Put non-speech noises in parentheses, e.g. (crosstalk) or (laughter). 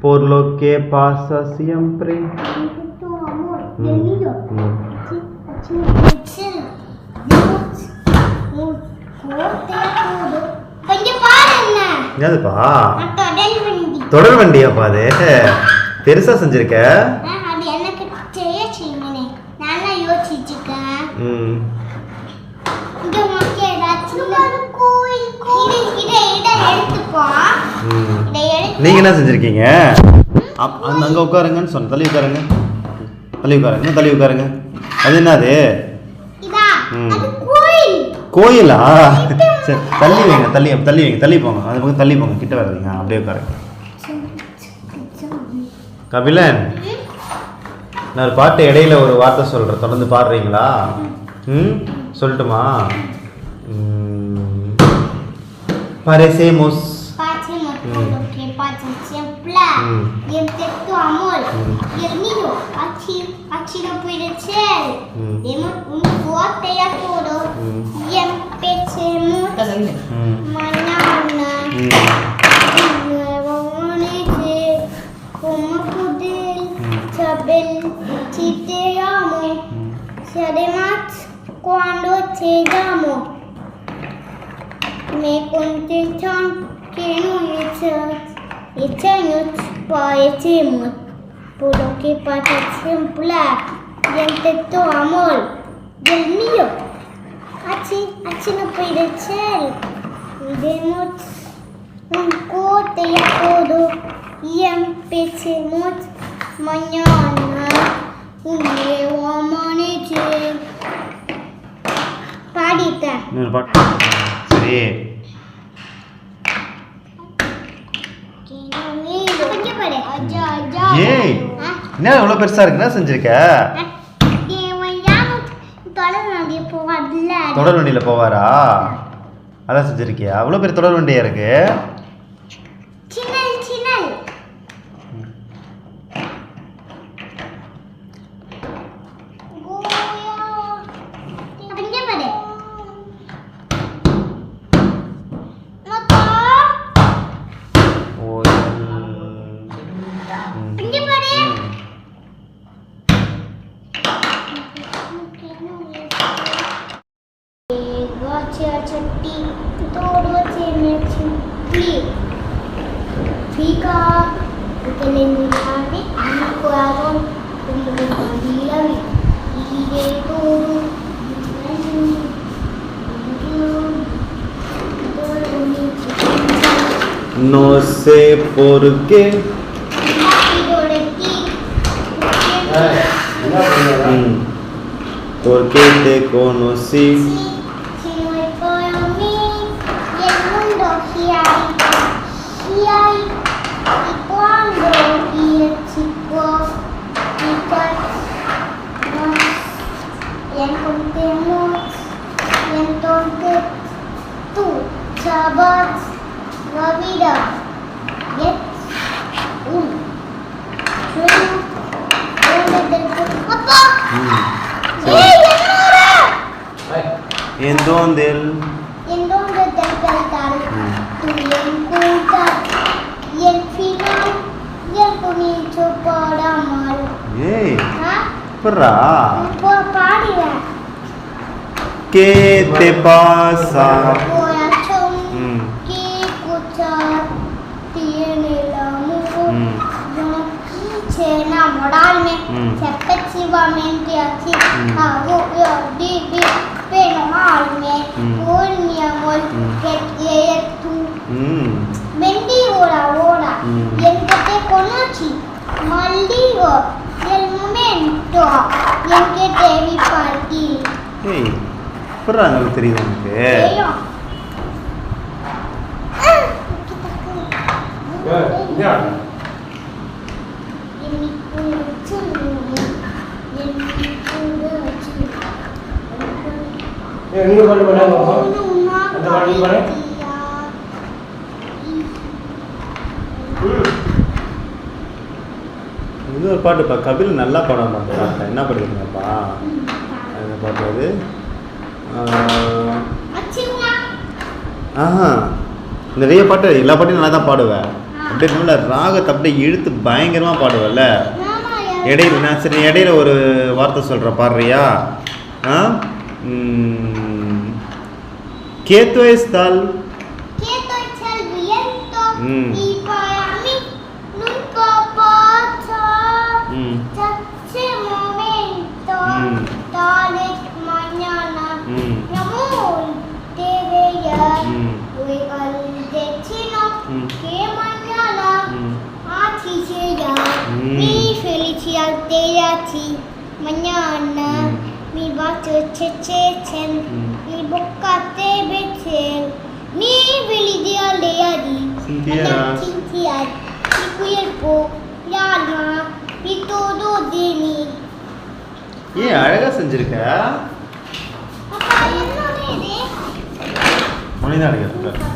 por lo que pasa siempre. என்னதுப்பா தொடர் வண்டியாப்பா அது? பெருசா செஞ்சிருக்க? கோயில் கோயில் இதை இதை எடுத்துக்கோ ம் இதை எடுத்து நீங்க என்ன செஞ்சிருக்கீங்க? அப்- அங்க அங்க உட்காருங்கன்னு சொன்ன தள்ளி உட்காருங்க. தள்ளி உட்காருங்க தள்ளி உட்காருங்க. அது என்னது? கோயில். (laughs) சரி தள்ளி வைங்க தள்ளி தள்ளி வைங்க தள்ளி போங்க. அது பக்கம் தள்ளி போங்க கிட்ட வராதீங்க. அப்படியே உட்காருங்க. கபிலன் நான் ஒரு பாட்டு இடையில ஒரு வார்த்தை சொல்கிறேன் தொடர்ந்து பாடுறீங்களா? ம்? சொல்லட்டுமா? ம். Parecemos Mm. este toamul, mm. el niño, aqui, aqui no Piretel, temos um forte e aturo, mm. e empecemos cum nuevamente, como poder bel, que te amo, seremos quando te amo, me contestam que não me diseños padecemos, porque para ejemplar y tu amor del mío. Así, así no puede ser. Denos un corte todo y empecemos mañana un nuevo amanecer. Parita. ஏய் என்ன இவ்வளோ பெருசா இருக்கு? என்ன செஞ்சிருக்க? தொடர் வண்டியில் போவாரா? அதான் செஞ்சிருக்கியா? அவ்வளோ பெரிய தொடர் வண்டியா இருக்கு? No sé por qué. Ay, no, no, no, no. తోడు Porque te conocí. No es por mí, y el mundo gira, gira, y cuando y el chico chicas nos encontremos, y entonces tú sabes la vida Endonde él en donde te cantaron tu lengua y el final y el comienzo por amor. ये परा वो पाड़ी है के ते पासा corazón हम्म, que escucha tiene el amor हम्म, जो पीछे ना मोड़ाल में हम्म। चपचिवा में क्या थी हाँ वो यो D B amor Mm. que quieres tú. ம் Bendigo la hora Mm. y en que te conocí, maldigo el momento y en que te vi partir. ஏய் எப்பட்றா உங்களுக்கு தெரியுது எனக்கு Pero, பாடாங்க பாப்பா. Una அந்த நீ பாடு. caridad. இன்னொரு பாட்டுப்பா கபில் நல்லா பாட மாட்டேன் என்ன படிக்கிறீங்கப்பா என்ன பாட்டு அது? ஆஹ், நிறைய பாட்டு எல்லா பாட்டையும் நல்லா தான் பாடுவேன் அப்படியே நல்ல ராகத்தை அப்படியே இழுத்து பயங்கரமாக யார்? இடையில நான் சரி இடையில ஒரு வார்த்தை சொல்கிறேன் பாடுறியா? ஆ? ¿Qué to es tal? Quieto es el viento Mm. y para mí nunca pasa Mm. ese momento. Mm. Tal es mañana, Mm. mi amor, te veía. Mm. Luego el destino Mm. que mañana Mm. así será. Mm. Mi felicidad te así mañana. Mi felicidad de ti Cynthia. Cynthia mi cuerpo llama y todo de mí ஏன் அழகாக செஞ்சுருக்க மனிதான் அழகாக